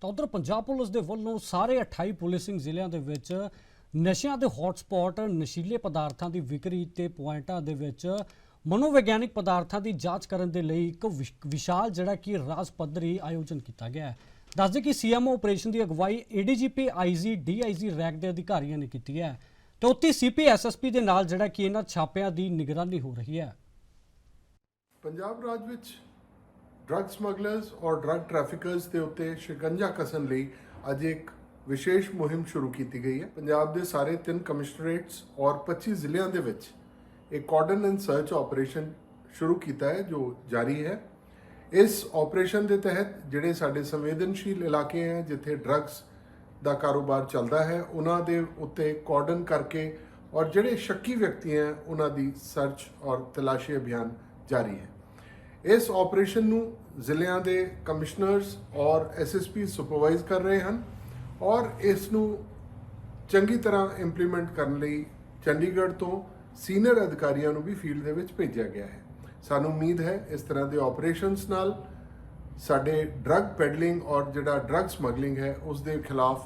ਤਾਂ ਉਧਰ ਪੰਜਾਬ ਪੁਲਿਸ ਦੇ ਵੱਲੋਂ ਸਾਰੇ 28 ਪੁਲਿਸਿੰਗ ਜ਼ਿਲ੍ਹਿਆਂ ਦੇ ਵਿੱਚ ਨਸ਼ਿਆਂ ਦੇ ਹੌਟਸਪੌਟ ਨਸ਼ੀਲੇ ਪਦਾਰਥਾਂ ਦੀ ਵਿਕਰੀ ਤੇ ਪੁਆਇੰਟਾਂ ਦੇ ਵਿੱਚ ਮਨੋਵਿਗਿਆਨਿਕ ਪਦਾਰਥਾਂ ਦੀ ਜਾਂਚ ਕਰਨ ਦੇ ਲਈ ਇੱਕ ਵਿਸ਼- ਵਿਸ਼ਾਲ ਜਿਹੜਾ ਕਿ ਰਾਜ ਪੱਧਰੀ ਆਯੋਜਨ ਕੀਤਾ ਗਿਆ ਹੈ। ਦੱਸਦੇ ਕਿ ਸੀਐਮਓ ਆਪਰੇਸ਼ਨ ਦੀ ਅਗਵਾਈ ਏਡੀਜੀਪੀ ਆਈਜੀ ਡੀਆਈਜੀ ਰੈਂਕ ਦੇ ਅਧਿਕਾਰੀਆਂ ਨੇ ਕੀਤੀ ਹੈ ਤੇ ਉੱਥੇ ਸੀਪੀ ਐਸਐਸਪੀ ਦੇ ਨਾਲ ਜਿਹੜਾ ਕਿ ਇਹਨਾਂ ਛਾਪਿਆਂ ਦੀ ਨਿਗਰਾਨੀ ਹੋ ਰਹੀ ਹੈ। ਪੰਜਾਬ ਰਾਜ ਵਿੱਚ ਡਰੱਗ ਸਮਗਲਰਸ ਔਰ ਡਰੱਗ ਟ੍ਰੈਫਿਕਰਸ ਦੇ ਉੱਤੇ ਸ਼ਿਕੰਜਾ ਕਸਣ ਲਈ ਅੱਜ ਇੱਕ ਵਿਸ਼ੇਸ਼ ਮੁਹਿੰਮ ਸ਼ੁਰੂ ਕੀਤੀ ਗਈ ਹੈ। ਪੰਜਾਬ ਦੇ ਸਾਰੇ ਤਿੰਨ ਕਮਿਸ਼ਨਰੇਟਸ ਔਰ 25 ਜ਼ਿਲ੍ਹਿਆਂ ਦੇ ਵਿੱਚ ਇੱਕ ਕਾਰਡਨ ਐਂਡ ਸਰਚ ਆਪਰੇਸ਼ਨ ਸ਼ੁਰੂ ਕੀਤਾ ਹੈ, ਜੋ ਜਾਰੀ ਹੈ। ਇਸ ਆਪਰੇਸ਼ਨ ਦੇ ਤਹਿਤ ਜਿਹੜੇ ਸਾਡੇ ਸੰਵੇਦਨਸ਼ੀਲ ਇਲਾਕੇ ਹੈ, ਜਿੱਥੇ ਡਰੱਗਸ ਦਾ ਕਾਰੋਬਾਰ ਚੱਲਦਾ ਹੈ, ਉਹਨਾਂ ਦੇ ਉੱਤੇ ਕਾਰਡਨ ਕਰਕੇ ਔਰ ਜਿਹੜੇ ਸ਼ੱਕੀ ਵਿਅਕਤੀ ਹੈ, ਉਹਨਾਂ ਦੀ ਸਰਚ ਔਰ ਤਲਾਸ਼ੀ ਅਭਿਆਨ ਜਾਰੀ ਹੈ। ਇਸ ਆਪਰੇਸ਼ਨ ਨੂੰ ਜ਼ਿਲ੍ਹਿਆਂ ਦੇ ਕਮਿਸ਼ਨਰਸ ਔਰ ਐਸਐਸਪੀ ਸੁਪਰਵਾਈਜ਼ ਕਰ ਰਹੇ ਹਨ ਔਰ ਇਸ ਨੂੰ ਚੰਗੀ ਤਰ੍ਹਾਂ ਇੰਪਲੀਮੈਂਟ ਕਰਨ ਲਈ ਚੰਡੀਗੜ੍ਹ ਤੋਂ ਸੀਨੀਅਰ ਅਧਿਕਾਰੀਆਂ ਨੂੰ ਵੀ ਫੀਲਡ ਦੇ ਵਿੱਚ ਭੇਜਿਆ ਗਿਆ ਹੈ। ਸਾਨੂੰ ਉਮੀਦ ਹੈ ਇਸ ਤਰ੍ਹਾਂ ਦੇ ਆਪਰੇਸ਼ਨਸ ਨਾਲ ਸਾਡੇ ਡਰੱਗ ਪੈਡਲਿੰਗ ਔਰ ਜਿਹੜਾ ਡਰੱਗ ਸਮਗਲਿੰਗ ਹੈ ਉਸ ਦੇ ਖਿਲਾਫ